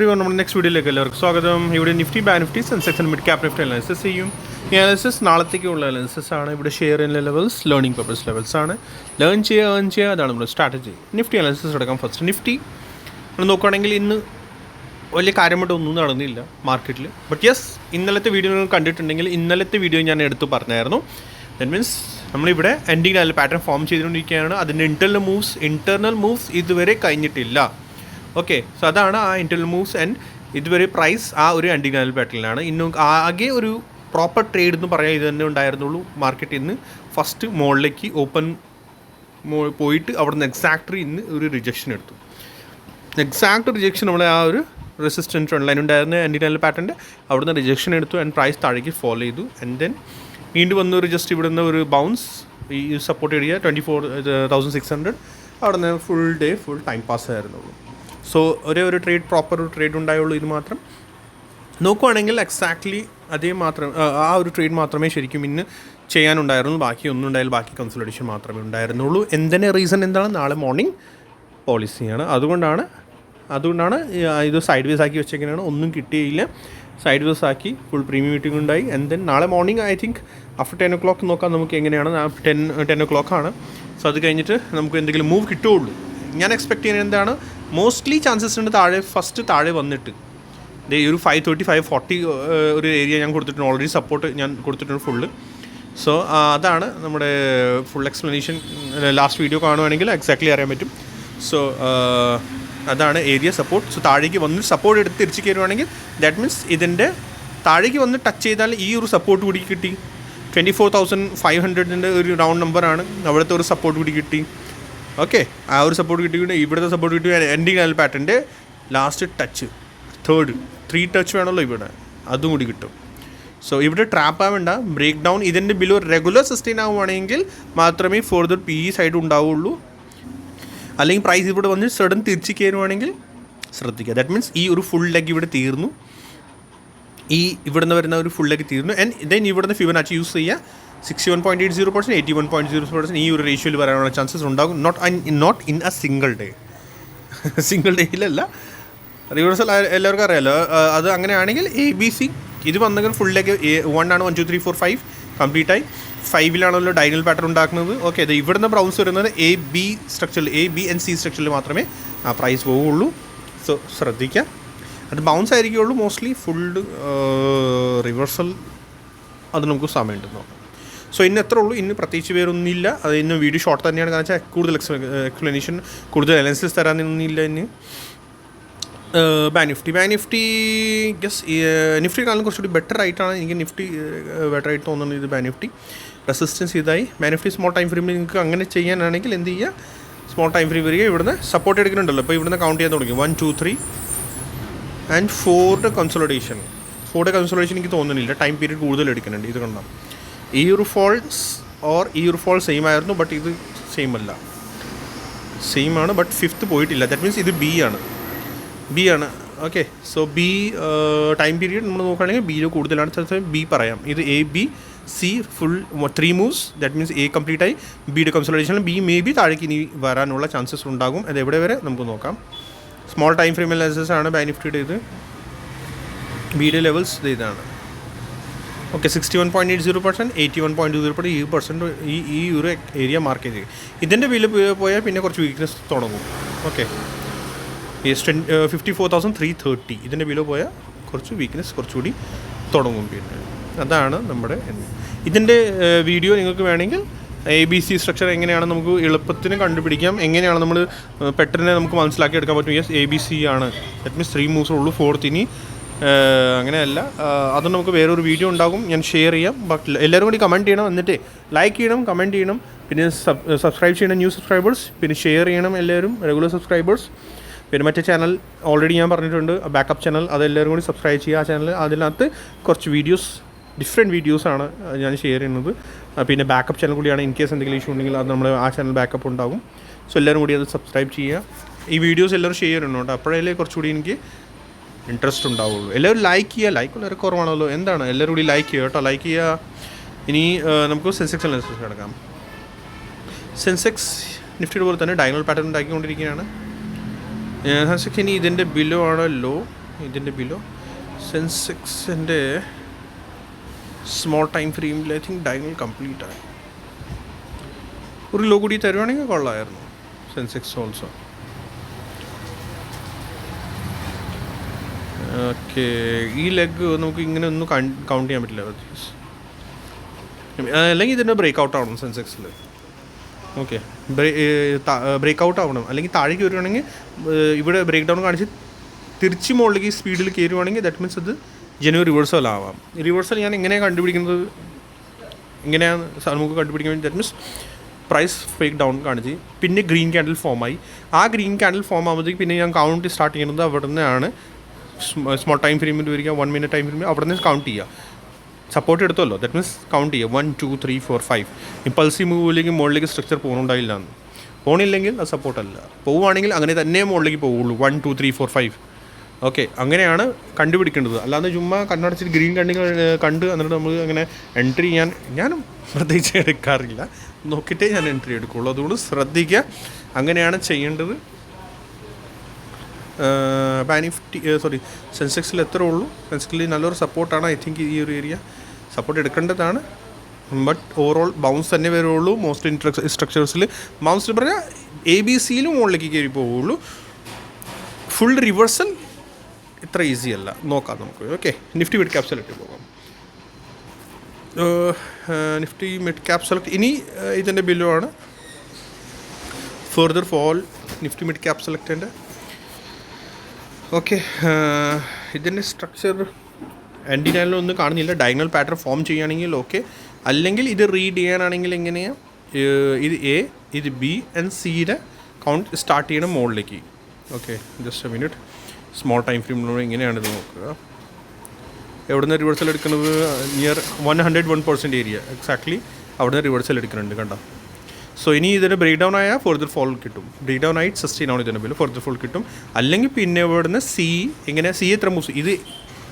everyone, നമ്മുടെ next വീഡിയോയിലേക്ക് എല്ലാവർക്കും സ്വാഗതം. ഇവിടെ നിഫ്റ്റി ബാ Nifty Sensex mid cap Nifty analysis ചെയ്യും. ഈ അനാലിസിസ് നാളത്തേക്കുള്ള അനാലിസിസ് ആണ്. ഇവിടെ share in levels learning purpose levels ആണ്. ലേൺ ചെയ്യുക ഏൺ ചെയ്യുക അതാണ് നമ്മുടെ സ്ട്രാറ്റജി നിഫ്റ്റി അനാലിസിസ് എടുക്കാം ഫസ്റ്റ് നിഫ്റ്റി നമ്മൾ നോക്കുകയാണെങ്കിൽ ഇന്ന് വലിയ കാര്യമായിട്ട് ഒന്നും നടന്നില്ല മാർക്കറ്റിൽ ബട്ട് യെസ് ഇന്നലത്തെ വീഡിയോ നിങ്ങൾ കണ്ടിട്ടുണ്ടെങ്കിൽ ഇന്നലത്തെ വീഡിയോ ഞാൻ എടുത്തു പറഞ്ഞായിരുന്നു. ദറ്റ് മീൻസ് നമ്മളിവിടെ എൻഡിങ് ലെവൽ പാറ്റേൺ ഫോം ചെയ്തുകൊണ്ടിരിക്കുകയാണ്. അതിന്റെ ഇന്റർണൽ മൂവ്സ് ഇന്റർണൽ മൂവ്സ് ഇതുവരെ കഴിഞ്ഞിട്ടില്ല. ഓക്കെ സോ അതാണ് ആ ഇന്റൽ മൂവ്സ് ആൻഡ് ഇതുവരെ പ്രൈസ് ആ ഒരു ലെവൽ ബാറ്റലിനാണ് ഇന്നും ആകെ ഒരു പ്രോപ്പർ ട്രേഡ് എന്ന് പറയാൻ ഇത് തന്നെ ഉണ്ടായിരുന്നുള്ളൂ മാർക്കറ്റ് ഇന്ന്. ഫസ്റ്റ് മോളിലേക്ക് ഓപ്പൺ പോയിട്ട് അവിടെ നിന്ന് എക്സാക്ട് ഇന്ന് ഒരു റിജക്ഷൻ എടുത്തു. എക്സാക്ട് റിജക്ഷൻ നമ്മളെ ആ ഒരു റെസിസ്റ്റൻസ് ഓൺലൈൻ ഉണ്ടായിരുന്ന പാറ്റേന്റെ അവിടുന്ന് റിജക്ഷൻ എടുത്തു ആൻഡ് പ്രൈസ് താഴേക്ക് ഫോളോ ചെയ്തു. ആൻഡ് ദെൻ വീണ്ടും വന്ന് ഒരു ജസ്റ്റ് ഇവിടുന്ന് ഒരു ബൗൺസ് ഈ support area twenty four thousand six hundred അവിടെ നിന്ന് full day full time pass ആയിരുന്നുള്ളൂ. So ഒരേ ഒരു ട്രേഡ് പ്രോപ്പർ ഒരു ട്രേഡ് ഉണ്ടായുള്ളൂ ഇത് മാത്രം. നോക്കുവാണെങ്കിൽ എക്സാക്ട്ലി അതേ മാത്രം ആ, ഒരു ട്രേഡ് മാത്രമേ ശരിക്കും ഇന്ന് ചെയ്യാനുണ്ടായിരുന്നു ബാക്കി ഒന്നും ഉണ്ടായാലും ബാക്കി കൺസൾട്ടേഷൻ മാത്രമേ ഉണ്ടായിരുന്നുള്ളൂ. എന്തിനെ റീസൺ എന്താണ്? നാളെ മോർണിംഗ് പോളിസിയാണ് അതുകൊണ്ടാണ് അതുകൊണ്ടാണ് ഇത് സൈഡ് വേസ് ആക്കി വെച്ചേക്കുന്നതാണ്. ഒന്നും കിട്ടിയില്ല. സൈഡ് വേസ് ആക്കി ഫുൾ പ്രീമിയം മീറ്റിംഗ് ഉണ്ടായി. ആൻഡ് നാളെ morning I think after ten o'clock നോക്കാം നമുക്ക് എങ്ങനെയാണ്. ടെൻ ടെൻ ഒ ക്ലോക്കാണ് സോ അത് കഴിഞ്ഞിട്ട് നമുക്ക് എന്തെങ്കിലും മൂവ് കിട്ടുകയുള്ളൂ. ഞാൻ എക്സ്പെക്ട് ചെയ്യുന്നത് എന്താണ്? മോസ്റ്റ്ലി ചാൻസസ് ഉണ്ട് താഴെ ഫസ്റ്റ് താഴെ വന്നിട്ട്. ദേ ഒരു ഫൈവ് തേർട്ടി ഫൈവ് ഫോർട്ടി ഒരു ഏരിയ ഞാൻ കൊടുത്തിട്ടുണ്ട്. ഓൾറെഡി സപ്പോർട്ട് ഞാൻ കൊടുത്തിട്ടുണ്ട് ഫുള്ള് സോ അതാണ് നമ്മുടെ ഫുൾ എക്സ്പ്ലനേഷൻ ലാസ്റ്റ് വീഡിയോ കാണുവാണെങ്കിൽ എക്സാക്ട്ലി അറിയാൻ പറ്റും. സോ അതാണ് ഏരിയ സപ്പോർട്ട് സോ താഴേക്ക് വന്ന് സപ്പോർട്ട് എടുത്ത് തിരിച്ച് കയറുവാണെങ്കിൽ ദാറ്റ് മീൻസ് ഇതിന്റെ താഴേക്ക് വന്ന് ടച്ച് ചെയ്താൽ ഈ ഒരു സപ്പോർട്ട് കൂടി കിട്ടി. ട്വന്റി ഫോർ തൗസൻഡ് ഫൈവ് ഹൺഡ്രഡിന്റെ ഒരു റൗണ്ട് നമ്പറാണ് അവിടുത്തെ ഒരു സപ്പോർട്ട് കൂടി കിട്ടി. ഓക്കെ ആ ഒരു സപ്പോർട്ട് കിട്ടിയിട്ട് ഇവിടുത്തെ സപ്പോർട്ട് കിട്ടി എൻഡിങ് ആൽ പാറ്റന്റെ last touch third three touch വേണമല്ലോ ഇവിടെ. അതും കൂടി കിട്ടും. സോ ഇവിടെ ട്രാപ്പ് ആവേണ്ട ബ്രേക്ക് ഡൗൺ ഇതിന്റെ ബിലോ റെഗുലർ സസ്റ്റെയിൻ ആവുകയാണെങ്കിൽ മാത്രമേ ഫോർദർ പി ഇ സൈഡ് ഉണ്ടാവുള്ളൂ. അല്ലെങ്കിൽ പ്രൈസ് ഇവിടെ വന്ന് സഡൻ തിരിച്ചു കയറുവാണെങ്കിൽ ശ്രദ്ധിക്കുക. ദാറ്റ് മീൻസ് ഈ ഒരു ഫുൾ ലെഗ് ഇവിടെ തീർന്നു. ഈ ഇവിടുന്ന് വരുന്ന ഒരു ഫുൾ ലെഗ് തീർന്നു. ആൻഡ് ദെൻ ഇവിടുന്ന് ഫിബനാച്ചി യൂസ് ചെയ്യുക. Sixty one point eight zero percent eighty one point zero percent ഈ ഒരു റേഷ്യോയിൽ വരാനുള്ള ചാൻസസ് ഉണ്ടാകും. Not not in a single day single ഡേയിലല്ല reversal എല്ലാവർക്കും അറിയാമല്ലോ അത് അങ്ങനെയാണെങ്കിൽ എ ബി സി ഇത് വന്നെങ്കിൽ ലെഗ് വൺ ആണ് one two three four five complete ആയി. ഫൈവിലാണല്ലോ ഡൈനൽ പാറ്റേൺ ഉണ്ടാക്കുന്നത്. ഓക്കെ അത് ഇവിടുന്ന് ബ്രൗൺസ് വരുന്നത് എ ബി സ്ട്രക്ചറിൽ എ ബി ആൻഡ് സി സ്ട്രക്ചറിൽ മാത്രമേ ആ പ്രൈസ് പോവുള്ളൂ. സോ ശ്രദ്ധിക്കുക അത് ബൗൺസ് ആയിരിക്കുള്ളൂ മോസ്റ്റ്ലി ഫുൾ റിവേഴ്സൽ അത് നമുക്ക് സമയമുണ്ട് നോക്കാം. സോ ഇന്ന് എത്ര ഉള്ളൂ? ഇന്ന് പ്രത്യേകിച്ച് പേരൊന്നുമില്ല അത് ഇന്ന് വീഡിയോ ഷോർട്ട് തന്നെയാണ്. കാരണം വെച്ചാൽ കൂടുതൽ എക്സ്പ്ലനേഷൻ കൂടുതൽ അനാലിസിസ് തരാനൊന്നുമില്ല ഇന്ന്. ബാ നിഫ്റ്റി ബാ നിഫ്റ്റി ഗസ് നിഫ്റ്റിക്കാളും കുറച്ചുകൂടി ബെറ്റർ ആയിട്ടാണ് എനിക്ക് നിഫ്റ്റി ബെറ്റർ ആയിട്ട് തോന്നുന്നത് ഇത് ബാ നിഫ്റ്റി റെസിസ്റ്റൻസ് ഇതായി. ബാ നിഫ്റ്റി സ്മോൾ ടൈം ഫ്രെയിമിൽ നിങ്ങൾക്ക് അങ്ങനെ ചെയ്യാനാണെങ്കിൽ എന്ത് ചെയ്യുക സ്മോൾ ടൈം ഫ്രെയിം വരിക. ഇവിടുന്ന് സപ്പോർട്ട് എടുക്കുന്നുണ്ടല്ലോ. അപ്പോൾ ഇവിടുന്ന് കൗണ്ട് ചെയ്യാൻ തുടങ്ങി. വൺ ടു ത്രീ ആൻഡ് ഫോറിന്റെ കൺസോളിഡേഷൻ ഫോർഡ് കൺസോളിഡേഷൻ എനിക്ക് തോന്നുന്നില്ല. ടൈം പീരീഡ് കൂടുതൽ എടുക്കുന്നുണ്ട്. ഇത് കണ്ടാം. ഒരു ഫോൾസ് ഓർ ഒരു ഫോൾ സെയിം ആയിരുന്നു ബട്ട് ഇത് സെയിം അല്ല. സെയിം ആണ് ബട്ട് ഫിഫ്ത്ത് പോയിട്ടില്ല. ദാറ്റ് മീൻസ് ഇത് ബി ആണ്. ബി ആണ്. Okay so B time period നമ്മൾ നോക്കുകയാണെങ്കിൽ ബിയിൽ കൂടുതലാണ്. ബി പറയാം. ഇത് A B C full three moves that means A complete ആയി. ബിയുടെ കൺസൾട്ടേഷൻ ബി മേ ബി താഴേക്ക് ഇനി വരാനുള്ള ചാൻസസ് ഉണ്ടാകും. അത് എവിടെ വരെ നമുക്ക് നോക്കാം. സ്മോൾ ടൈം ഫ്രെയിം അനാലിസിസ് ആണ് ബെനിഫിറ്റ് ഇത്. ബിയുടെ ലെവൽസ് ഇത് ഇതാണ്. Okay sixty one point eight zero percent eighty one point zero percent ഈ പെർസെന്റ് ഈ ഈ ഒരു ഏരിയ മാർക്ക് ചെയ്ത്. ഇതിന്റെ ബില്ല് പോയാൽ പിന്നെ കുറച്ച് വീക്ക്നെസ് തുടങ്ങും. Okay fifty four thousand three thirty ഇതിന്റെ ബിലോ പോയാൽ കുറച്ച് വീക്ക്നെസ് കുറച്ചുകൂടി തുടങ്ങും പിന്നെ. അതാണ് നമ്മുടെ. ഇതിന്റെ വീഡിയോ നിങ്ങൾക്ക് വേണമെങ്കിൽ എ ബി സി സ്ട്രക്ചർ എങ്ങനെയാണ് നമുക്ക് എളുപ്പത്തിന് കണ്ടുപിടിക്കാം? എങ്ങനെയാണ് നമ്മൾ പെട്ടെന്ന് നമുക്ക് മനസ്സിലാക്കി എടുക്കാൻ പറ്റും? യെസ് എ ബി സി ആണ്. ദറ്റ് മീൻസ് ത്രീ മൂവ്സ് ഉള്ളൂ. ഫോർത്ത് ഇനി അങ്ങനെയല്ല. ആഹ്, അത് നമുക്ക് വേറൊരു വീഡിയോ ഉണ്ടാകും. ഞാൻ ഷെയർ ചെയ്യാം. ബട്ട് എല്ലാവരും കൂടി കമന്റ് ചെയ്യണം. എന്നിട്ട് ലൈക്ക് ചെയ്യണം കമന്റ് ചെയ്യണം. പിന്നെ സബ്സ്ക്രൈബ് ചെയ്യണം ന്യൂ സബ്സ്ക്രൈബേഴ്സ് പിന്നെ ഷെയർ ചെയ്യണം എല്ലാവരും റെഗുലർ സബ്സ്ക്രൈബേഴ്സ് പിന്നെ മറ്റേ ചാനൽ ഓൾറെഡി ഞാൻ പറഞ്ഞിട്ടുണ്ട് ബാക്കപ്പ് ചാനൽ അതെല്ലാവരും കൂടി സബ്സ്ക്രൈബ് ചെയ്യുക. ആ ചാനൽ അതിനകത്ത് കുറച്ച് വീഡിയോസ് ഡിഫറെന്റ് വീഡിയോസാണ് ഞാൻ ഷെയർ ചെയ്യുന്നത്. പിന്നെ ബാക്കപ്പ് ചാനൽ കൂടിയാണ് ഇൻ കേസ് എന്തെങ്കിലും ഇഷ്യൂ ഉണ്ടെങ്കിൽ അത് നമ്മൾ ആ ചാനൽ ബാക്കപ്പ് ഉണ്ടാകും. സോ എല്ലാവരും കൂടി അത് സബ്സ്ക്രൈബ് ചെയ്യുക. ഈ വീഡിയോസ് എല്ലാവരും ഷെയർ ചെയ്യണം കേട്ടോ അപ്പോഴേ കുറച്ചുകൂടി എനിക്ക് ഇൻട്രസ്റ്റ് ഉണ്ടാവുള്ളൂ. എല്ലാവരും ലൈക്ക് ചെയ്യുക. ലൈക്ക് വളരെ കുറവാണല്ലോ. എന്താണ്? എല്ലാവരും കൂടി ലൈക്ക് ചെയ്യുക കേട്ടോ. ലൈക്ക് ചെയ്യുക. ഇനി നമുക്ക് സെൻസെക്സ് അനാലിസിസ് കിടക്കാം. സെൻസെക്സ് നിഫ്റ്റിയുടെ പോലെ തന്നെ ഡയഗണൽ പാറ്റേൺ ഉണ്ടാക്കിക്കൊണ്ടിരിക്കുകയാണ്. സെൻസെക്സ് ഇനി ഇതിന്റെ ബിലോ ആണ്? ലോ ഇതിന്റെ ബിലോ സെൻസെക്സിന്റെ സ്മോൾ ടൈം ഫ്രെയിമിൽ ഐ തിങ്ക് ഡയഗണൽ കംപ്ലീറ്റ് ആയി ഒരു ലോ കൂടി തരുവാണെങ്കിൽ കൊള്ളായിരുന്നു സെൻസെക്സ് ഓൾസോ ഓക്കെ ഈ ലെഗ് നമുക്ക് ഇങ്ങനെ ഒന്നും കൗണ്ട് ചെയ്യാൻ പറ്റില്ല അല്ലെങ്കിൽ ഇതിന്റെ ബ്രേക്ക് ഔട്ട് ആവണം സെൻസെക്സിൽ ഓക്കെ ബ്രേക്ക് ഔട്ട് ആവണം. അല്ലെങ്കിൽ താഴേക്ക് വരുവാണെങ്കിൽ ഇവിടെ ബ്രേക്ക് ഡൗൺ കാണിച്ച് തിരിച്ച് മുകളിലേക്ക് സ്പീഡിൽ കയറുവാണെങ്കിൽ ദാറ്റ് മീൻസ് അത് ജനുവൻ റിവേഴ്സൽ ആവാം. റിവേഴ്സൽ ഞാൻ എങ്ങനെയാണ് കണ്ടുപിടിക്കുന്നത്? ഇങ്ങനെയാണ് നമുക്ക് കണ്ടുപിടിക്കാൻ വേണ്ടി that means price fake down കാണിച്ച് പിന്നെ ഗ്രീൻ ക്യാൻഡിൽ ഫോമായി ആ ഗ്രീൻ ക്യാൻഡിൽ ഫോം ആകുമ്പോഴത്തേക്ക് പിന്നെ ഞാൻ കൗണ്ട് സ്റ്റാർട്ട് ചെയ്യുന്നത് അവിടെ നിന്നാണ് സ്മോൾ ടൈം ഫ്രെയിമിൽ വരിക വൺ മിനിറ്റ് ടൈം ഫ്രെയിമിൽ അവിടെ നിന്ന് കൗണ്ട് ചെയ്യുക. സപ്പോർട്ട് എടുത്തല്ലോ. ദാറ്റ് മീൻസ് കൗണ്ട് ചെയ്യുക. One two three four five impulsive മൂവിലേക്ക് മുകളിലേക്ക് സ്ട്രക്ചർ പോകുന്നുണ്ടായില്ല എന്ന്. പോണില്ലെങ്കിൽ അത് സപ്പോർട്ടല്ല പോവുകയാണെങ്കിൽ അങ്ങനെ തന്നെ മുകളിലേക്ക് പോവുള്ളൂ. One two three four five okay അങ്ങനെയാണ് കണ്ടുപിടിക്കേണ്ടത്. അല്ലാതെ ചുമ്മാ കണ്ണടച്ചിട്ട് ഗ്രീൻ കണ്ണികൾ കണ്ട് എന്നിട്ട് നമ്മൾ അങ്ങനെ എൻട്രി ചെയ്യാൻ ഞാനും പ്രത്യേകിച്ച് എടുക്കാറില്ല. നോക്കിയിട്ടേ ഞാൻ എൻട്രി എടുക്കുകയുള്ളൂ അതുകൊണ്ട് ശ്രദ്ധിക്കുക. അങ്ങനെയാണ് ചെയ്യേണ്ടത്. ബാനിഫ്റ്റി സോറി സെൻസെക്സിൽ എത്ര ഉള്ളൂ? സെൻസെക്സിൽ നല്ലൊരു സപ്പോർട്ടാണ് ഐ തിങ്ക് ഈ ഒരു ഏരിയ സപ്പോർട്ട് എടുക്കേണ്ടതാണ്. ബട്ട് ഓവറോൾ ബൗൺസ് തന്നെ വരുള്ളൂ മോസ്റ്റ് ഇൻട്രക്സ് സ്ട്രക്ചേഴ്സിൽ ബൗൺസ് പറഞ്ഞാൽ എ ബി സിയിലും മുകളിലേക്ക് കയറി പോവുള്ളൂ. ഫുൾ റിവേഴ്സൽ ഇത്ര ഈസി അല്ല. നോക്കാം നമുക്ക്. Okay Nifty mid cap select പോകാം. നിഫ്റ്റി മിഡ് ക്യാപ് സെലക്ട് ഇനി ഇതിന്റെ ബില്ലുമാണ് further fall Nifty mid cap സെലക്ടിന്റെ okay ഇതിന്റെ സ്ട്രക്ചർ ഒന്നും കാണുന്നില്ല. ഡയഗണൽ പാറ്റേൺ ഫോം ചെയ്യുകയാണെങ്കിൽ ഓക്കെ അല്ലെങ്കിൽ ഇത് റീഡ് ചെയ്യാനാണെങ്കിൽ എങ്ങനെയാണ് ഇത് എ ഇത് ബി ആൻഡ് സിയുടെ കൗണ്ട് സ്റ്റാർട്ട് ചെയ്യണം മുകളിലേക്ക്. Okay just a minute small time ഫ്രെയിമിലൂടെ എങ്ങനെയാണിത് നോക്കുക. എവിടുന്ന് റിവേഴ്സൽ എടുക്കുന്നത്? Near one hundred one percent area exactly അവിടുന്ന് റിവേഴ്സൽ എടുക്കുന്നുണ്ട് കണ്ടോ? സോ ഇനി ഇതിന് ബ്രേക്ക് ഡൗൺ ആയാൽ ഫോർദർ ഫോൾ കിട്ടും. ബ്രേക്ക് ഡൗൺ ആയിട്ട് സസ്റ്റെയിൻ ആണ് ഇതിന്റെ ബില്ല് ഫോർദർ ഫോൾ കിട്ടും. അല്ലെങ്കിൽ പിന്നെ ഇവിടുന്ന് സി ഇങ്ങനെ സി എത്ര മൂസ് ഇത്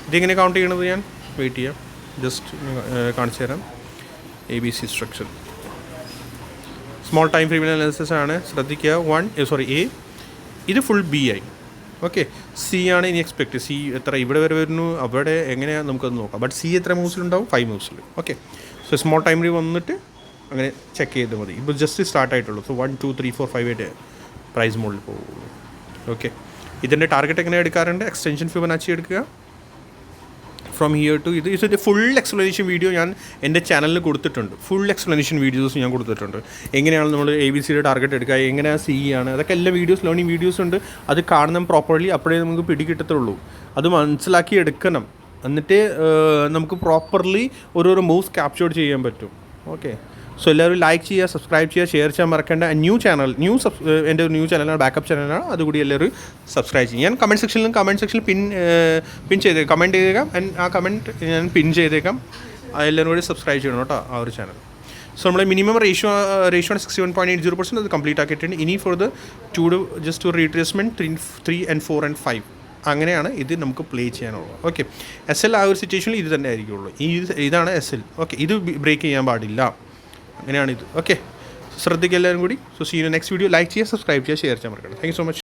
ഇതെങ്ങനെ കൗണ്ട് ചെയ്യണത് ഞാൻ? വെയിറ്റ് ചെയ്യാം. ജസ്റ്റ് കാണിച്ചു തരാം. A B C structure small time ഫ്രീമിൽ analysis ആണ്. ശ്രദ്ധിക്കുക. വൺ സോറി എ ഇത് ഫുൾ ബി ആയി. ഓക്കെ സി ആണ് ഇനി എക്സ്പെക്ട് സി എത്ര ഇവിടെ വരെ വരുന്നു? അവിടെ എങ്ങനെയാണ് നമുക്കത് നോക്കാം. ബട്ട് സി എത്ര മൂവ്സിലുണ്ടാവും ഫൈവ് മൂവ്സിൽ ഓക്കെ സോ സ്മോൾ ടൈം വന്നിട്ട് അങ്ങനെ ചെക്ക് ചെയ്ത് മതി. ഇപ്പോൾ ജസ്റ്റ് സ്റ്റാർട്ട് ആയിട്ടുള്ളൂ. So one two three four five ആയിട്ട് പ്രൈസ് മുകളിൽ പോകുള്ളൂ ഓക്കെ ഇതിന്റെ ടാർഗറ്റ് എങ്ങനെ എടുക്കാറുണ്ട്? എക്സ്റ്റൻഷൻ ഫിബനാച്ചി എടുക്കുക. ഫ്രം ഹിയർ ടു ഇത് ഇതിന്റെ ഫുൾ എക്സ്പ്ലനേഷൻ വീഡിയോ ഞാൻ എന്റെ ചാനലിൽ കൊടുത്തിട്ടുണ്ട്. ഫുൾ എക്സ്പ്ലനേഷൻ വീഡിയോസ് ഞാൻ കൊടുത്തിട്ടുണ്ട്. എങ്ങനെയാണ് നമ്മൾ എ ബി സിയുടെ ടാർഗറ്റ് എടുക്കുക? എങ്ങനെയാണ് സി ആണ്? അതൊക്കെ എല്ലാ വീഡിയോസ് ലേണിംഗ് വീഡിയോസ് ഉണ്ട്. അത് കാണണം പ്രോപ്പർലി അപ്പോഴേ നമുക്ക് പിടികിട്ടത്തുള്ളൂ. അത് മനസ്സിലാക്കി എടുക്കണം. എന്നിട്ട് നമുക്ക് പ്രോപ്പർലി ഓരോരോ മൂവ്സ് ക്യാപ്ചർ ചെയ്യാൻ പറ്റും. ഓക്കെ സോ എല്ലാവരും ലൈക്ക് ചെയ്യുക സബ്സ്ക്രൈബ് ചെയ്യുക ഷെയർ ചെയ്യാൻ മറക്കേണ്ട. ന്യൂ ചാനൽ ന്യൂ സബ് എന്റെ ഒരു ന്യൂ ചാനലാണ് ബാക്കപ്പ് ചാനലാണ് അതുകൂടി എല്ലാവരും സബ്സ്ക്രൈബ് ചെയ്യും ഞാൻ കമന്റ് സെക്ഷനിലും കമന്റ് സെക്ഷനിൽ പിൻ പിൻ ചെയ്തേ കമന്റ് ചെയ്തേക്കാം. ആൻഡ് ആ കമന്റ് ഞാൻ പിൻ ചെയ്തേക്കാം. എല്ലാവരും കൂടി സബ്സ്ക്രൈബ് ചെയ്യണം കേട്ടോ ആ ഒരു ചാനൽ സോ നമ്മുടെ മിനിമം റേഷ്യോ റേഷ്യോ ആണ് sixty one point eight zero percent അത് കംപ്ലീറ്റ് ആക്കിയിട്ടുണ്ട്. ഇനി for the two just two retracement three three and four and five അങ്ങനെയാണ് ഇത് നമുക്ക് പ്ലേ ചെയ്യാനുള്ളത്. ഓക്കെ എസ് എൽ ആ ഒരു സിറ്റുവേഷനിൽ ഇത് തന്നെ ആയിരിക്കുള്ളൂ. ഈ ഇതാണ് എസ് എൽ ഓക്കെ ഇത് ബ്രേക്ക് ചെയ്യാൻ പാടില്ല. അങ്ങനെയാണ് ഇത്. ഓക്കെ ശ്രദ്ധിക്കുക എല്ലാവരും കൂടി. So see you next video like ചെയ്യുക സബ്സ്ക്രൈബ് ചെയ്യുക ഷെയർ ചെയ്യാൻ മറക്കണം താങ്ക് സോ മച്ച്